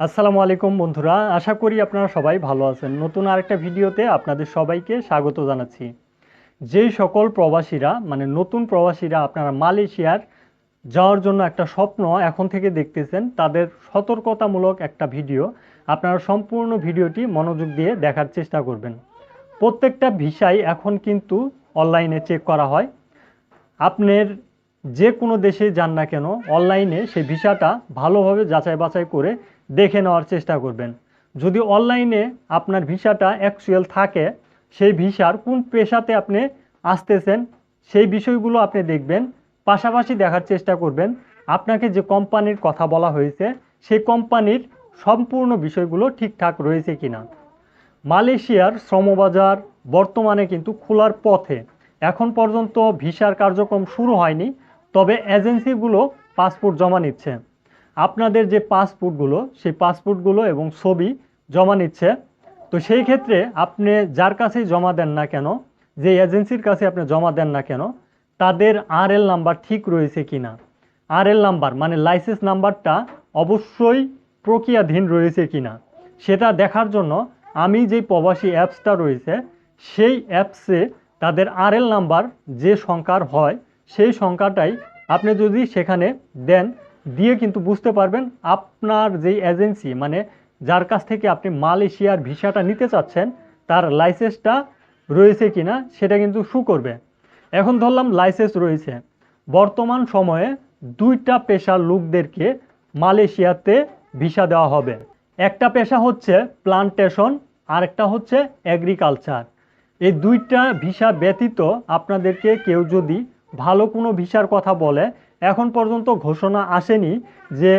আসসালামু আলাইকুম বন্ধুরা, আশা করি আপনারা সবাই ভালো আছেন। নতুন আরেকটা ভিডিওতে আপনাদের সবাইকে স্বাগত জানাচ্ছি। যেই সকল প্রবাসীরা মানে নতুন প্রবাসীরা আপনারা মালয়েশিয়ার যাওয়ার জন্য একটা স্বপ্ন এখন থেকে দেখতেছেন, তাদের সতর্কতামূলক একটা ভিডিও, আপনারা সম্পূর্ণ ভিডিওটি মনোযোগ দিয়ে দেখার চেষ্টা করবেন। প্রত্যেকটা ভিসাই এখন কিন্তু অনলাইনে চেক করা হয়। আপনার যে কোনো দেশে যান না কেন, অনলাইনে সেই ভিসাটা ভালোভাবে যাচাই বাছাই করে দেখে নেওয়ার চেষ্টা করবেন। যদি অনলাইনে আপনার ভিসাটা অ্যাকচুয়াল থাকে, সেই ভিসার কোন পেশাতে আপনি আসতেছেন, সেই বিষয়গুলো আপনি দেখবেন। পাশাপাশি দেখার চেষ্টা করবেন, আপনাকে যে কোম্পানির কথা বলা হয়েছে, সেই কোম্পানির সম্পূর্ণ বিষয়গুলো ঠিকঠাক রয়েছে কিনা। মালয়েশিয়ার শ্রমবাজার বর্তমানে কিন্তু খোলার পথে। এখন পর্যন্ত ভিসার কার্যক্রম শুরু হয়নি, তবে এজেন্সিগুলো পাসপোর্ট জমা নিচ্ছে। আপনাদের যে পাসপোর্টগুলো, সেই পাসপোর্টগুলো এবং ছবি জমা নিচ্ছে। তো সেই ক্ষেত্রে আপনি যার কাছেই জমা দেন না কেন, যে এজেন্সির কাছে আপনি জমা দেন না কেন, তাদের আর এল নাম্বার ঠিক রয়েছে কি না আর এল নাম্বার মানে লাইসেন্স নাম্বারটা অবশ্যই প্রক্রিয়াধীন রয়েছে কি না সেটা দেখার জন্য আমি যেই প্রবাসী অ্যাপসটা রয়েছে, সেই অ্যাপসে তাদের আর এল নাম্বার যে সংখ্যার হয়, সেই সংখ্যাটাই আপনি যদি সেখানে দেন দিয়ে কিন্তু বুঝতে পারবেন আপনার যেই এজেন্সি মানে যার কাছ থেকে আপনি মালয়েশিয়ার ভিসাটা নিতে চাচ্ছেন, তার লাইসেন্সটা রয়েছে কিনা সেটা কিন্তু শু করবে। এখন ধরলাম লাইসেন্স রয়েছে। বর্তমান সময়ে দুইটা পেশার লোকদেরকে মালয়েশিয়াতে ভিসা দেওয়া হবে। একটা পেশা হচ্ছে প্লান্টেশন আরেকটা হচ্ছে এগ্রিকালচার এই দুইটা ভিসা ব্যতীত আপনাদেরকে কেউ যদি ভালো কোনো ভিসার কথা বলে এখন পর্যন্ত ঘোষণা আসেনি যে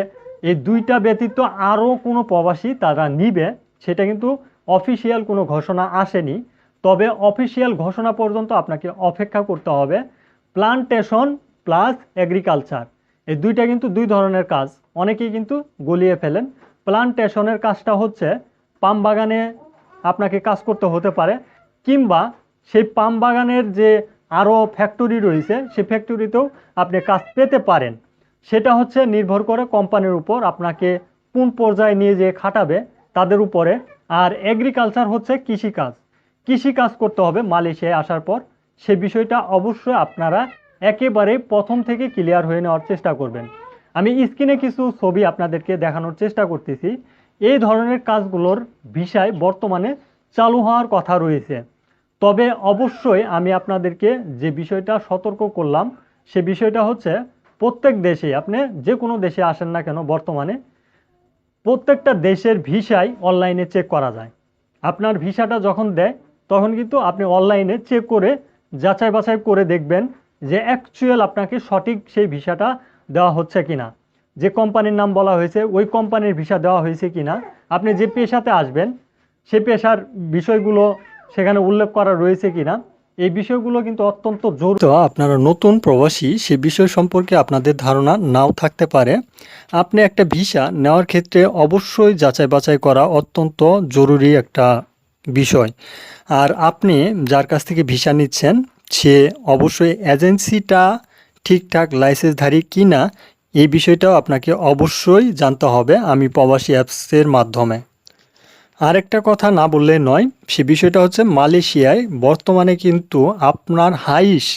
এই দুইটা ব্যতীত আরও কোনো প্রবাসী তারা নিবে, সেটা কিন্তু অফিসিয়াল কোনো ঘোষণা আসেনি। তবে অফিসিয়াল ঘোষণা পর্যন্ত আপনাকে অপেক্ষা করতে হবে। প্লান্টেশন প্লাস এগ্রিকালচার, এই দুইটা কিন্তু দুই ধরনের কাজ, অনেকেই কিন্তু গলিয়ে ফেলেন। প্লান্টেশনের কাজটা হচ্ছে পাম বাগানে আপনাকে কাজ করতে হতে পারে, কিংবা সেই পাম বাগানের যে আরও ফ্যাক্টরি রয়েছে, সে ফ্যাক্টরিতেও আপনি কাজ পেতে পারেন। সেটা হচ্ছে নির্ভর করে কোম্পানির উপর আপনাকে কোন পর্যায়ে নিয়ে যেয়ে খাটাবে, তাদের উপরে। আর এগ্রিকালচার হচ্ছে কৃষিকাজ। কৃষিকাজ করতে হবে মালয়েশিয়ায় আসার পর। সে বিষয়টা অবশ্যই আপনারা একেবারে প্রথম থেকে ক্লিয়ার হয়ে নেওয়ার চেষ্টা করবেন। আমি স্ক্রিনে কিছু ছবি আপনাদেরকে দেখানোর চেষ্টা করতেছি। এই ধরনের কাজগুলোর বিষয় বর্তমানে চালু হওয়ার কথা রয়েছে। তবে অবশ্যই আমি আপনাদেরকে যে বিষয়টা সতর্ক করলাম, সে বিষয়টা হচ্ছে প্রত্যেক দেশে আপনি যে কোনো দেশে আসেন না কেন বর্তমানে, প্রত্যেকটা দেশের ভিসাই অনলাইনে চেক করা যায়। আপনার ভিসাটা যখন দেয়, তখন কিন্তু আপনি অনলাইনে চেক করে যাচাই বাছাই করে দেখবেন যে অ্যাকচুয়াল আপনাকে সঠিক সেই ভিসাটা দেওয়া হচ্ছে কিনা। যে কোম্পানির নাম বলা হয়েছে, ওই কোম্পানির ভিসা দেওয়া হয়েছে কিনা। আপনি যে পেশাতে আসবেন, সে পেশার বিষয়গুলো সেখানে উল্লেখ করা রয়েছে কিনা, এই বিষয়গুলো কিন্তু অত্যন্ত জরুরি। তো আপনারা নতুন প্রবাসী, সে বিষয় সম্পর্কে আপনাদের ধারণা নাও থাকতে পারে। আপনি একটা ভিসা নেওয়ার ক্ষেত্রে অবশ্যই যাচাই বাছাই করা অত্যন্ত জরুরি একটা বিষয়। আর আপনি যার কাছ থেকে ভিসা নিচ্ছেন, সে অবশ্যই এজেন্সিটা ঠিকঠাক লাইসেন্সধারী কি না এই বিষয়টাও আপনাকে অবশ্যই জানতে হবে আমি প্রবাসী অ্যাপসের মাধ্যমে। আরেকটা কথা না বললে নয়, সে বিষয়টা হচ্ছে মালয়েশিয়ায় বর্তমানে কিন্তু আপনার হাইস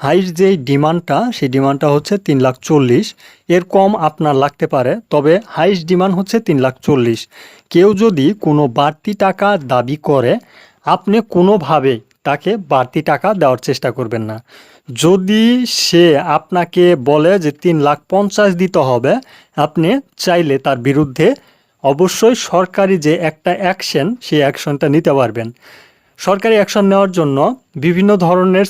হাইস যেই ডিমান্ডটা, সেই ডিমান্ডটা হচ্ছে তিন লাখ চল্লিশ। এর কম আপনার লাগতে পারে, তবে হাইস ডিমান্ড হচ্ছে তিন লাখ চল্লিশ। কেউ যদি কোনো বাড়তি টাকা দাবি করে, আপনি কোনোভাবেই তাকে বাড়তি টাকা দেওয়ার চেষ্টা করবেন না। যদি সে আপনাকে বলে যে তিন লাখ পঞ্চাশ দিতে হবে, আপনি চাইলে তার বিরুদ্ধে অবশ্যই সরকারি যে একটা অ্যাকশন সেই অ্যাকশনটা নিতে পারবেন। সরকারি অ্যাকশন নেওয়ার জন্য বিভিন্ন ধরনের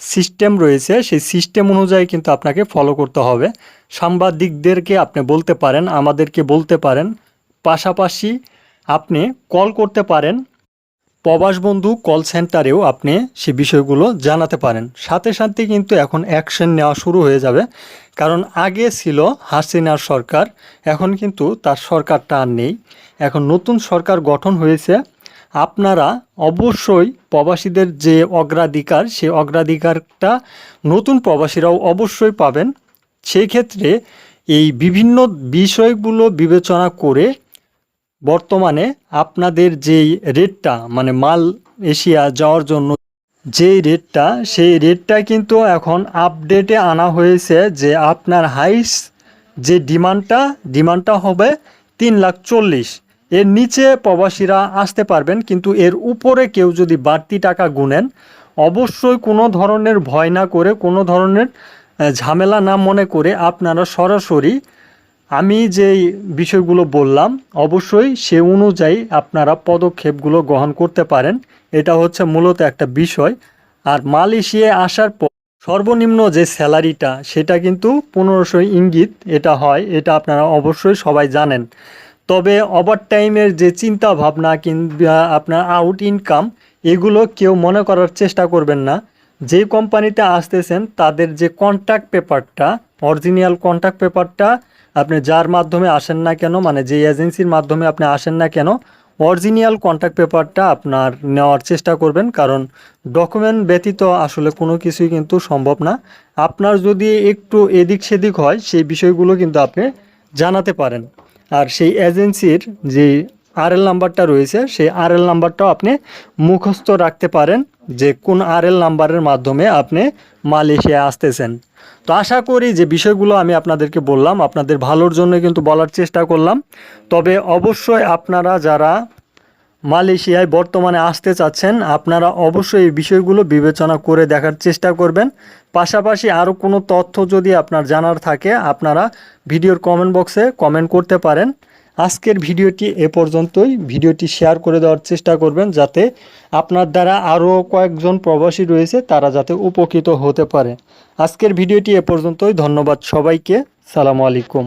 সিস্টেম রয়েছে। সেই সিস্টেম অনুযায়ী কিন্তু আপনাকে ফলো করতে হবে। সাংবাদিকদেরকে আপনি বলতে পারেন, আমাদেরকে বলতে পারেন। পাশাপাশি আপনি কল করতে পারেন। প্রবাস বন্ধু কল সেন্টারেও আপনি সে বিষয়গুলো জানাতে পারেন। সাথে সাথে কিন্তু এখন অ্যাকশন নেওয়া শুরু হয়ে যাবে। কারণ আগে ছিল হাসিনার সরকার, এখন কিন্তু তার সরকারটা আর নেই। এখন নতুন সরকার গঠন হয়েছে। আপনারা অবশ্যই প্রবাসীদের যে অগ্রাধিকার, সেই অগ্রাধিকারটা নতুন প্রবাসীরাও অবশ্যই পাবেন। সেই ক্ষেত্রে এই বিভিন্ন বিষয়গুলো বিবেচনা করে বর্তমানে আপনাদের যেই রেটটা মানে মাল এশিয়া যাওয়ার জন্য যেই রেটটা সেই রেটটা কিন্তু এখন আপডেটে আনা হয়েছে যে আপনার হাইস যে ডিমান্ডটা ডিমান্ডটা হবে তিন লাখ চল্লিশ। এর নিচে প্রবাসীরা আসতে পারবেন, কিন্তু এর উপরে কেউ যদি বাড়তি টাকা গুনেন, অবশ্যই কোনো ধরনের ভয় না করে, কোনো ধরনের ঝামেলা না মনে করে আপনারা সরাসরি আমি যেই বিষয়গুলো বললাম, অবশ্যই সে অনুযায়ী আপনারা পদক্ষেপগুলো গ্রহণ করতে পারেন। এটা হচ্ছে মূলত একটা বিষয়। আর মালয়েশিয়ায় আসার পর সর্বনিম্ন যে স্যালারিটা, সেটা কিন্তু পনেরোশো ইঙ্গিত এটা হয়, এটা আপনারা অবশ্যই সবাই জানেন। তবে ওভার টাইমের যে চিন্তা ভাবনা কিংবা আপনার আউট ইনকাম, এগুলো কেউ মনে করার চেষ্টা করবেন না। যে কোম্পানিতে আসতেছেন, তাদের যে কন্ট্যাক্ট পেপারটা, অরিজিনাল কন্ট্যাক্ট পেপারটা আপনি যার মাধ্যমে আসেন না কেন মানে যে এজেন্সির মাধ্যমে আপনি আসেন না কেন অরিজিনাল কন্ট্যাক্ট পেপারটা আপনার নেওয়ার চেষ্টা করবেন। কারণ ডকুমেন্ট ব্যতীত আসলে কোনো কিছুই কিন্তু সম্ভব না। আপনার যদি একটু এদিক সেদিক হয়, সেই বিষয়গুলো কিন্তু আপনি জানাতে পারেন। আর সেই এজেন্সির যে আরএল নাম্বারটা রয়েছে, সেই আরএল নাম্বারটাও আপনি মুখস্থ রাখতে পারেন যে কোন আরএল নাম্বারের মাধ্যমে আপনি মালয়েশিয়া আসতেছেন। তো আশা করি যে বিষয়গুলো আমি আপনাদেরকে বললাম, আপনাদের ভালোর জন্য কিন্তু বলার চেষ্টা করলাম। তবে অবশ্যই আপনারা যারা মালয়েশিয়ায় বর্তমানে আসতে চাচ্ছেন, আপনারা অবশ্যই এই বিষয়গুলো বিবেচনা করে দেখার চেষ্টা করবেন। পাশাপাশি আরও কোনো তথ্য যদি আপনার জানার থাকে, আপনারা ভিডিওর কমেন্ট বক্সে কমেন্ট করতে পারেন। আজকের ভিডিওটি এ পর্যন্তই। ভিডিওটি শেয়ার করে দেওয়ার চেষ্টা করবেন যাতে আপনার দ্বারা আরও কয়েকজন প্রবাসী রয়েছে, তারা যাতে উপকৃত হতে পারে। আজকের ভিডিওটি এ পর্যন্তই। ধন্যবাদ সবাইকে। সালামু আলাইকুম।